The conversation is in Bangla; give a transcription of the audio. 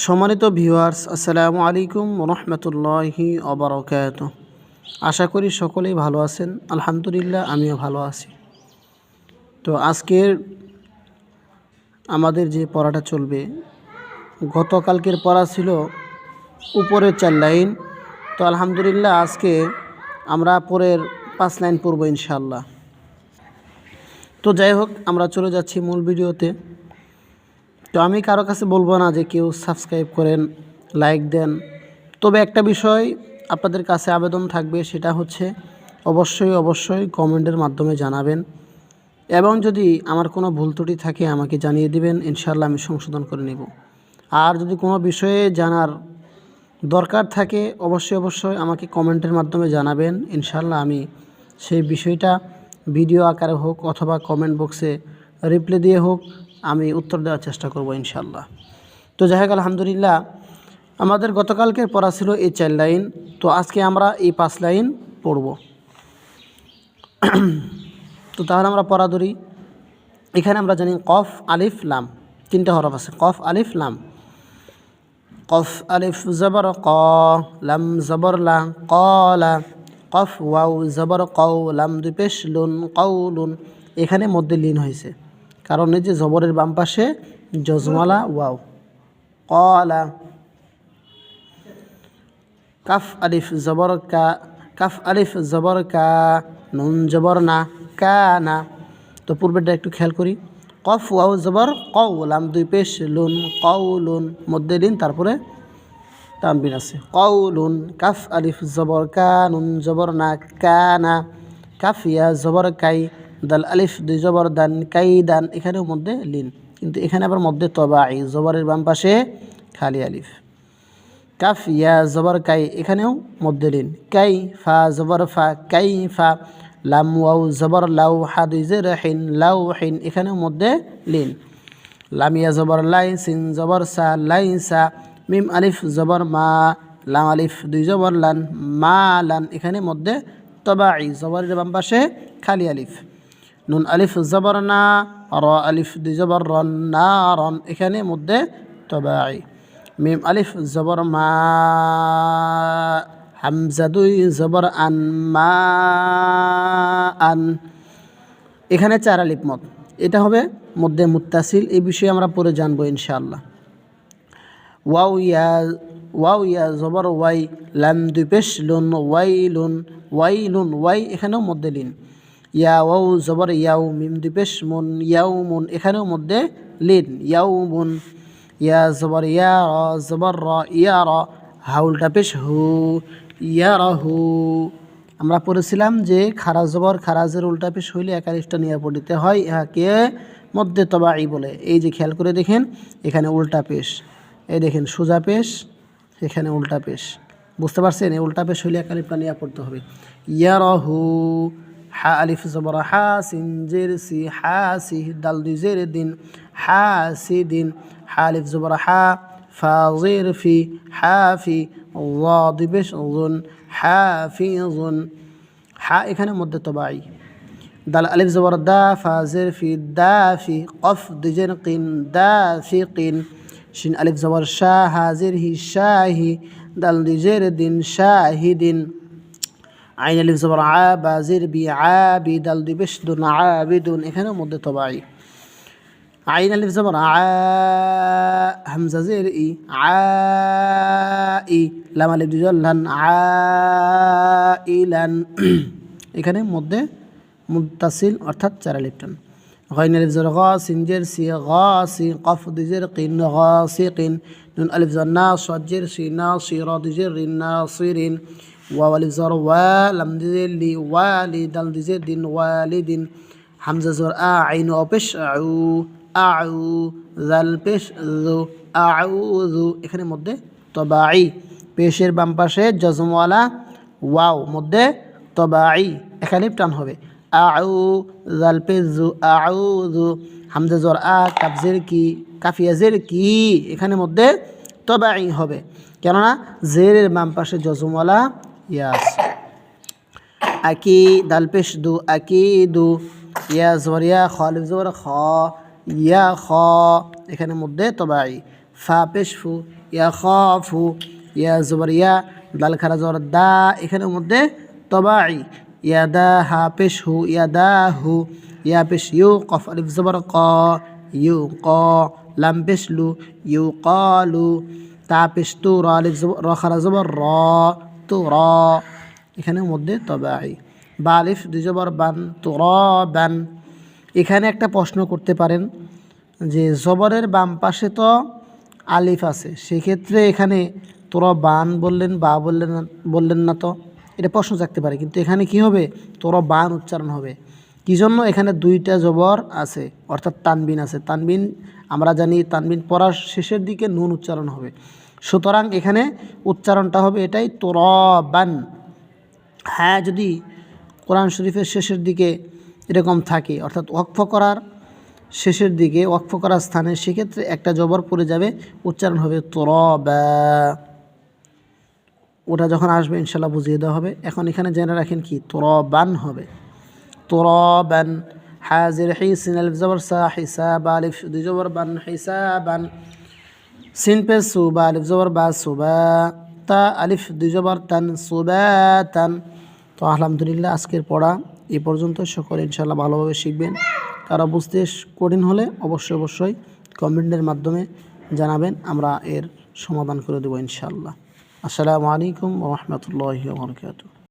সম্মানিত ভিউয়ার্স, আসসালামু আলাইকুম রহমতুল্লাহি অবরকাত আশা করি সকলেই ভালো আছেন। আলহামদুলিল্লাহ, আমিও ভালো আছি। তো আজকের আমাদের যে পড়াটা চলবে, গতকালকের পড়া ছিল উপরের চার লাইন। তো আলহামদুলিল্লাহ, আজকে আমরা পরের পাঁচ লাইন পড়ব ইনশাল্লাহ তো যাই হোক, আমরা চলে যাচ্ছি মূল ভিডিওতে। আমি কারও কাছে বলব না যে কেউ সাবস্ক্রাইব করেন লাইক দেন। তবে একটা বিষয় আপনাদের কাছে আবেদন থাকবে, সেটা হচ্ছে অবশ্যই অবশ্যই কমেন্টের মাধ্যমে জানাবেন। এবং যদি আমার কোনো ভুল ত্রুটি থাকে, আমাকে জানিয়ে দিবেন ইনশাল্লাহ আমি সংশোধন করে নেব। আর যদি কোনো বিষয়ে জানার দরকার থাকে, অবশ্যই অবশ্যই আমাকে কমেন্টের মাধ্যমে জানাবেন। ইনশাল্লাহ আমি সেই বিষয়টা ভিডিও আকারে হোক অথবা কমেন্ট বক্সে রিপ্লাই দিয়ে হোক আমি উত্তর দেওয়ার চেষ্টা করব ইনশাল্লাহ তো যাই হোক, আলহামদুলিল্লাহ, আমাদের গতকালকের পড়া ছিল এই চার লাইন। তো আজকে আমরা এই পাঁচ লাইন পড়ব। তো তাহলে আমরা পড়া ধরি। এখানে আমরা জানি কফ, আলিফ, লাম। তিনটা হরফ আছে। কফ, আলিফ, লাম। কফ, আলিফ, জবর, ক। লাম, জবর, লা। কলা। কফ ওয়াউ জবর কৌ লাম, দুই পেশ, লুন কৌলুন এখানে মধ্যে লীন হয়েছে। কারণ এই যে জবরের বাম পাশে জজমালা, ওয়াও। কলা কাফ আলিফ জবর কা, কাফ আলিফ জবর কা, নুন জবর না, কা না। তো পূর্বেরটা একটু খেয়াল করি। কফ, ওয়াও, জবর কউ লাম দুই পেশ, লুন কৌলুন মধ্যে লিন, তারপরে তানবিন আছে। কৌলুন কাফ আলিফ জবর কা, নুন জবর না, কা না। কাফিয়া জবর কাই দাল আলিফ, দুই জবর দান, কাই দান, এখানেও মধ্যে লিন। কিন্তু এখানে আবার মধ্যে তবাই জবরের বাম পাশে খালি আলিফ। কাফ, ইয়া, জবর, কাই, এখানেও মধ্যে লিন। কাই, ফা, জবর, ফা, কাই, ফা, লাম ওয়াউ জবর, লাউ হা দুই জের, হিন, লাউ, হিন, এখানেও মধ্যে লিন। লামিয়া জবর, লাই, সিন, জবর, সা, লাই, সা, মিম, আলিফ, জবর, মা, লাম, আলিফ, দুই জবর, লান, মা, লান, এখানে মধ্যে তবা তবাই জবরের বাম পাশে খালি আলিফ। নুন আলিফ জবর না, র আলিফ জবর রন না রন এখানে মধ্যে তবাই মিম আলিফ জবর মা, হামজা দুই জবর আন মা, আন। এখানে চার আলিফ মত এটা হবে মধ্যে মুত্তাসিল, এই বিষয়ে আমরা পরে জানব ইনশাআল্লাহ। ওয়াও ইয়া ওয়াও ইয়া জবর ওয়াই, লাম দুই পেশ লুন ওয়াই লুন ওয়াই লুন ওয়াই এখানেও মধ্যে লিন। ইয়া ওয়াও জবর ইয়াউ মিম দুই পেশ মুন ইয়াউ মুন, এখানেও মধ্যে লিন, ইয়াউ মুন, ইয়া জবর ইয়া র, জবর র, ইয়া র, হাউলটা পেশ হু, ইয়া র হু। আমরা পড়েছিলাম যে খারাজ জবর খারাজের উল্টা পেশ হইলে একালিফটা নিয়ে পড়িতে হয় ইহাকে মধ্যে তবাই বলে। এই যে খেয়াল করে দেখেন, এখানে উল্টা পেশ, এই দেখেন সোজা পেশ, এখানে উল্টা পেশ। বুঝতে পারছেন? এই উল্টা পেশ হইলে একালিফটা নিয়ে পড়তে হবে। ইয়া র রহু হা আলিফ জবর হা সিন জের সি হা সি দাল দুই জের দিন হা সি দিন হা আলিফ জবর হা ফা জের ফি হা ফি ওয়া দুই পেশ জুন হা ফি জুন হা এখানে মধ্যে তবাই দাল আলিফ জবর দা ফা জের ফি দা ফি কফ দুই জের কিন দা ফি কিন শিন আলিফ জবর শাহ হাজির হি শাহি দাল দুই জের দিন শাহিদিন আইন আলিফ জবর আ বাজির বি আবি দাল দুই বেশ দুন আবিদুন এখানেও মধ্যে তবাই আইন আলিফ জবর আ হামজা জের ই আ ই লাম আলিফ দুই লান আ ইলান এখানে মধ্যে মুতাসিল অর্থাৎ চার আলিফটান غين ألف زر غاس جرسي غاسي قف دجر قين غاسق نون ألف زر ناص جرسي ناصي راد جر ناصر ওয়ালি জর ওয়া লাম দিজে লি ওয়ালি দাল দিজে দিন ওয়ালি দিন হামজা জর আ আইন অপেশ আউ আউ জাল পেশ আউ এখানে মধ্যে তবাই পেশের বাম পাশে জজমওয়ালা ওয়াও মধ্যে তবাই এখানে টান হবে। আউ জাল পেশ জু আউ জু হামজা জর আ কাবজের কি কাফিয়াজের কি, এখানে মধ্যে তবাই হবে। কেননা জেরের বাম পাশে জজমওয়ালা দাল পেশ দু আকি দু ইয়া জবর ইয়া খালিফ জবর খ ইয়া খ এখানে মধ্যে তবাই ফা পেশ ফু, ইয়া খ ফু, ইয়া জবর, ইয়া দাল খারা জবর, দা। এখানের মধ্যে তবাই ইয়া দা, হা পেশ হু, ইয়া দা হু। ইয়া পেশ ইউ, কফ, আলিফ, জবর, ক। ইউ, ক। লাম পেশ লু, ইউ কলু তা পেশ তু, র, আলিফ জবর র, খারা জবর, র। র এখানের মধ্যে তবাই। বা আলিফ দুই জবর বান তো র বান। এখানে একটা প্রশ্ন করতে পারেন যে জবরের বাম পাশে তো আলিফ আছে, সেক্ষেত্রে এখানে তোরা, বান বললেন, বা বললেন বললেন না তো? এটা প্রশ্ন থাকতে পারে, কিন্তু এখানে কি হবে? তোরা, বান উচ্চারণ হবে। কি জন্য এখানে দুইটা জবর আছে, অর্থাৎ তানবিন আছে। তানবিন, আমরা জানি তানবিন পড়ার শেষের দিকে নুন উচ্চারণ হবে। সুতরাং এখানে উচ্চারণটা হবে এটাই তোরবান। হ্যাঁ যদি কোরআন শরীফের শেষের দিকে এরকম থাকে, অর্থাৎ ওয়াকফ করার শেষের দিকে, ওয়াকফ করার স্থানে, সেক্ষেত্রে একটা জবর পড়ে যাবে, উচ্চারণ হবে তোরবা। ওটা যখন আসবে, ইনশাল্লাহ বুঝিয়ে দেওয়া হবে। এখন এখানে জেনে রাখেন কি? তোরবান হবে। তোরবান। হাজির হিসিন জবর সা হিসাব আলিফ, দুই জবর বান হিসাবান। সিন পে সুবা আলিফ জবর বা সুবা তা আলিফ দুই জবর তান সুবা তান তো আলহামদুলিল্লাহ আজকের পড়া এই পর্যন্ত। সকলে ইনশাল্লাহ ভালোভাবে শিখবেন। কারও বুঝতে কঠিন হলে অবশ্যই অবশ্যই কমেন্টের মাধ্যমে জানাবেন। আমরা এর সমাধান করে দেবো ইনশাল্লাহ আসসালামু আলাইকুম রহমতুল্লাহ বরকাত